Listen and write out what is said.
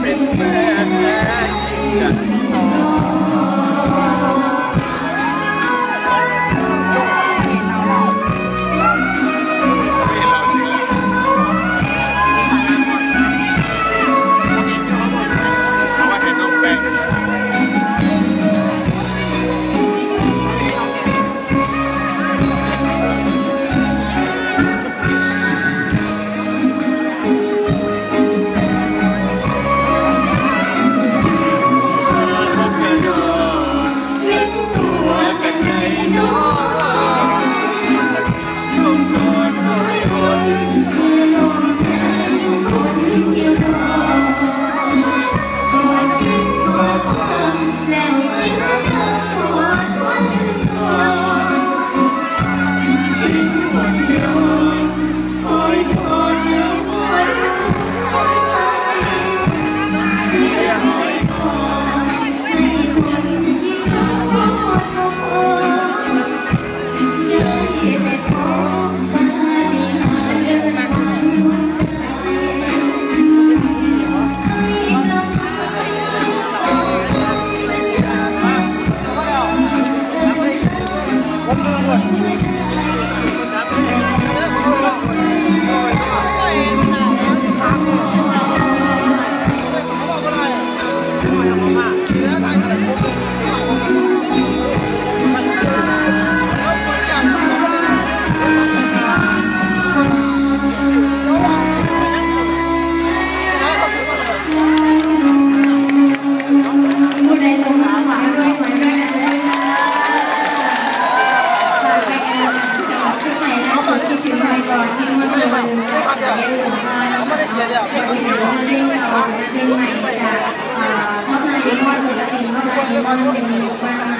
Prepare. ในะคะมาเสนเรื่องเราเพลงใหม่จากท็อปไลน์มอนศิลปินท็อปไลน์มอนเป็นมีมากมาย